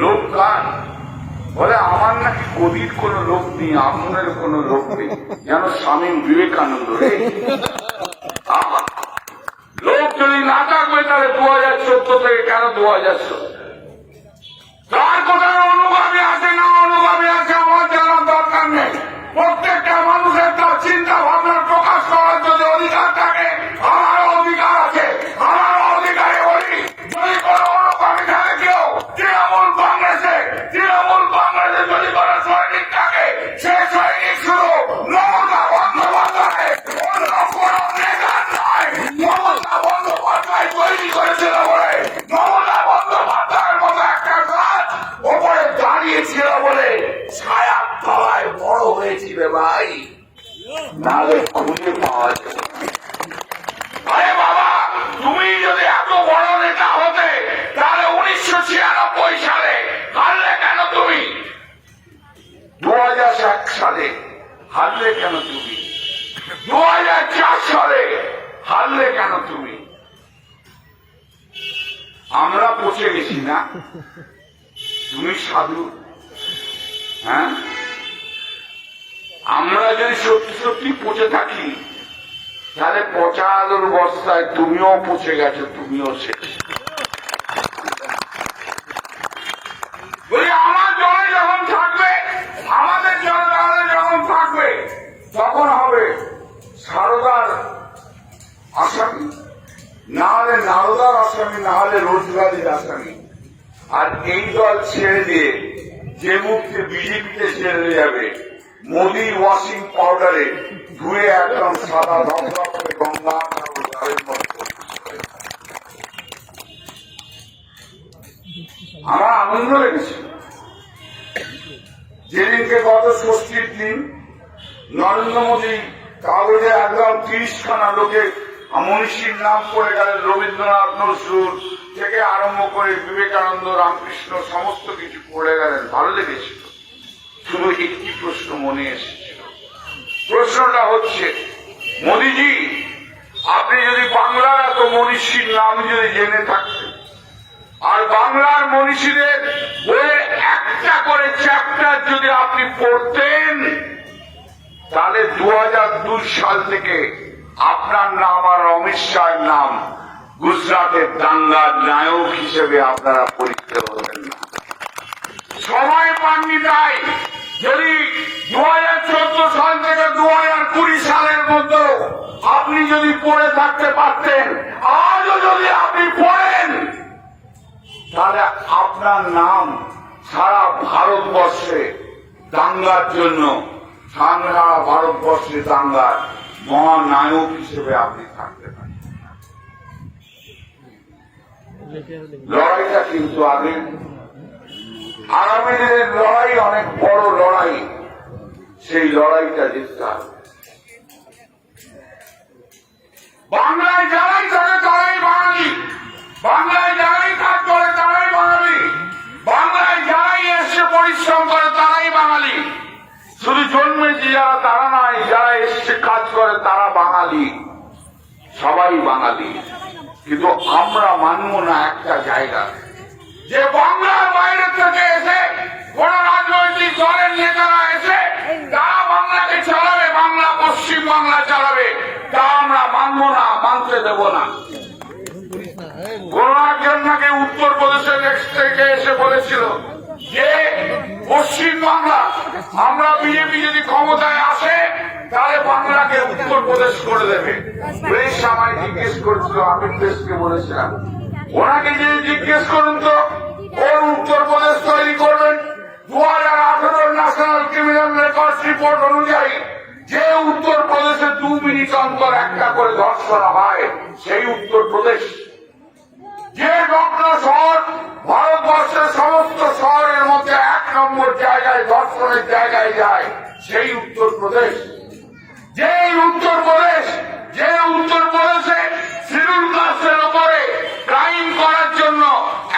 লোক কার বলে, আমার নাকি কবির কোন লোক নেই আমনের কোন লোক নেই, যেন স্বামী বিবেকানন্দ রে লোক যদি না থাকবে, তাহলে দু হাজার চোদ্দ থেকে কেন দু হাজার তার কোথায় ভাই। নালে খুঁজে পাওয়া যাবে আরে বাবা, তুমি যদি এত বড় নেতা হতে, তাহলে উনিশশো ছিয়ানব্বই সালে হারলে কেন তুমি? দু হাজার এক সালে হারলে কেন তুমি? দু হাজার চার সালে হারলে কেন তুমি? আমরা পচে গেছি না? তুমি সাধু। হ্যাঁ? আমরা যদি সত্যি সত্যি পচে থাকি, তাহলে পচা আলোর বস্তায় তুমিও পচে গেছো, তুমিও শেষ। আমার জলে যখন থাকবে, আমাদের জলে যখন থাকবে, তখন হবে সারদার আসামি। না হলে নারদার আসামি, না হলে রোজগারির আসামি। আর এই দল ছেড়ে দিয়ে যে মুক্তি বিজেপিতে ছেড়ে যাবে মোদি ওয়াশিং পাউডারে ধুয়ে একদম সাদা ধপধপ করে গঙ্গা আমার আনন্দ লেগেছে। যেদিনকে গত ষষ্ঠীর দিন নরেন্দ্র মোদী কাগজে একদম তিরিশ খানা লোকে মনীষীর নাম পড়ে গেলেন রবীন্দ্রনাথ নজরুল থেকে আরম্ভ করে বিবেকানন্দ, রামকৃষ্ণ, সমস্ত কিছু পড়ে গেলেন। ভালো লেগেছিল শুধু একটি প্রশ্ন মনে এসেছিল। প্রশ্নটা হচ্ছে, মোদিজি, আপনি যদি বাংলার এত মনীষীর নাম যদি জেনে থাকতেন, আর বাংলার মনীষীদের বইয়ের একটা করে চ্যাপ্টার যদি আপনি পড়তেন, তাহলে দু দুই সাল থেকে আপনার নাম আর অমিত শাহের নাম গুজরাটের দাঙ্গার নায়ক হিসেবে আপনারা পরিচিত আপনি যদি পড়ে থাকতে পারতেন, আজও যদি আপনি পড়েন, তাহলে আপনার নাম সারা ভারতবর্ষে দাঙ্গার জন্য, সারা ভারতবর্ষে দাঙ্গার মহানায়ক হিসেবে আপনি থাকতে পারেন। লড়াইটা কিন্তু আগে। আগামী লড়াই, অনেক বড় লড়াই, সেই লড়াইটা জিততে হবে। বাংলায় যারাই থাকে তারাই বাঙালি বাংলায় যারাই কাজ করে, তারাই বাঙালি বাংলায় যারাই এসে পরিশ্রম করে, তারাই বাঙালি। শুধু জন্মেছি যারা, তারা নয়, যারা এসে কাজ করে, তারা বাঙালি। সবাই বাঙালি। কিন্তু আমরা মানব না একটা জায়গা। যে বাংলার বাইরে থেকে এসে কোন রাজনৈতিক দলের নেতারা এসে তারা বাংলাকে চালাবে, বাংলা পশ্চিম বাংলা চালাবে, তা আমরা মানব না। দেব না। নাকি উত্তরপ্রদেশের এক্স থেকে এসে বলেছিল যে, পশ্চিম বাংলা, আমরা বিজেপি যদি ক্ষমতায় আসে, তাহলে বাংলাকে উত্তরপ্রদেশ করে দেবে। বেশ আমায় জিজ্ঞেস করেছিল, আমি দেশকে বলেছিলাম। ওনাকে যে জিজ্ঞেস করুন তো, কোন উত্তরপ্রদেশ তৈরি করবেন? দু হাজার আঠারো ন্যাশনাল ক্রিমিনাল রেকর্ড রিপোর্ট অনুযায়ী, যে উত্তরপ্রদেশে দু অন্তর একটা করে হয়, সেই উত্তরপ্রদেশ যে ঘটনা শহর, ভারতবর্ষের সমস্ত শহর জায়গায় ধর্ষণের জায়গায় যায়, সেই উত্তরপ্রদেশ যে উত্তরপ্রদেশ যে উত্তরপ্রদেশে শিডিউল কাস্টের উপরে ক্রাইম করার জন্য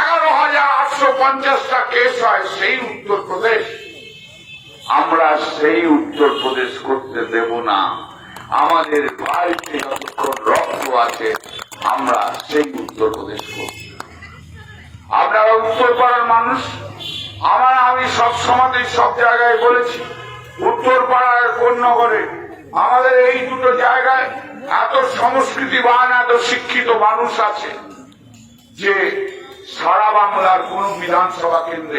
এগারো হাজার আটশো পঞ্চাশটা কেস হয়, সেই উত্তরপ্রদেশ আমরা সেই উত্তরপ্রদেশ করতে দেব না। আমাদের বাড়িতে যতক্ষণ রক্ত আছে, আমরা সেই উত্তরপ্রদেশ করব আপনারা উত্তরপাড়ার মানুষ, আমার আমি সব সমাজে সব জায়গায় বলেছি উত্তরপাড়ার কোন্নগরে আমাদের এই দুটো জায়গায় এত সংস্কৃতিবান, এত শিক্ষিত মানুষ আছে যে সারা বাংলার কোন বিধানসভা কেন্দ্রে